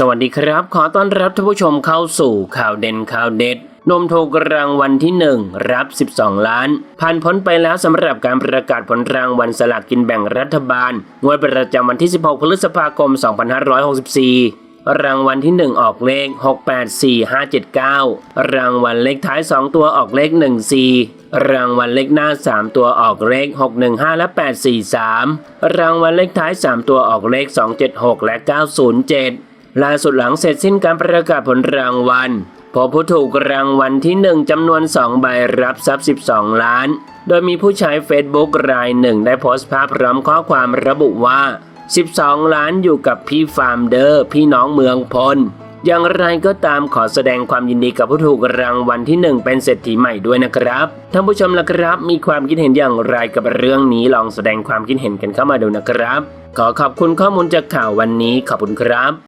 สวัสดีครับ ขอต้อนรับท่านผู้ชมเข้าสู่ข่าวเด่นข่าวเด็ดนมถูกรางวัลที่ 1 รับ 12 ล้าน ผ่านพ้นไปแล้วสำหรับการประกาศผลรางวัลสลากกินแบ่งรัฐบาล งวดประจำวันที่ 16 พฤษภาคม 2564รางวัลที่ 1 ออกเลข 684579 รางวัลเลขท้าย 2 ตัวออกเลข 14 รางวัลเลขหน้า 3 ตัวออกเลข 615 และ 843 รางวัลเลขท้าย 3 ตัวออกเลข 276 และ 907 ล่าสุดหลังเสร็จสิ้นการประกาศผลรางวัลพบผู้ถูกรางวัลที่ 1จำนวน 2 ใบรับทรัพย์ 12 ล้าน โดยมีผู้ใช้ Facebook รายหนึ่งได้โพสต์ภาพพร้อมข้อความระบุว่า 12 ล้านอยู่กับพี่ฟาร์มเดอร์ พี่น้องเมืองพล อย่างไรก็ตามขอแสดงความยินดีกับผู้ถูกรางวัลที่ 1 เป็นเศรษฐีใหม่ด้วยนะครับท่านผู้ชมล่ะครับ มีความคิดเห็นอย่างไรกับเรื่องนี้ลองแสดงความคิดเห็นกันเข้ามาดูนะครับ ขอขอบคุณข้อมูลจากข่าววันนี้ขอบคุณครับ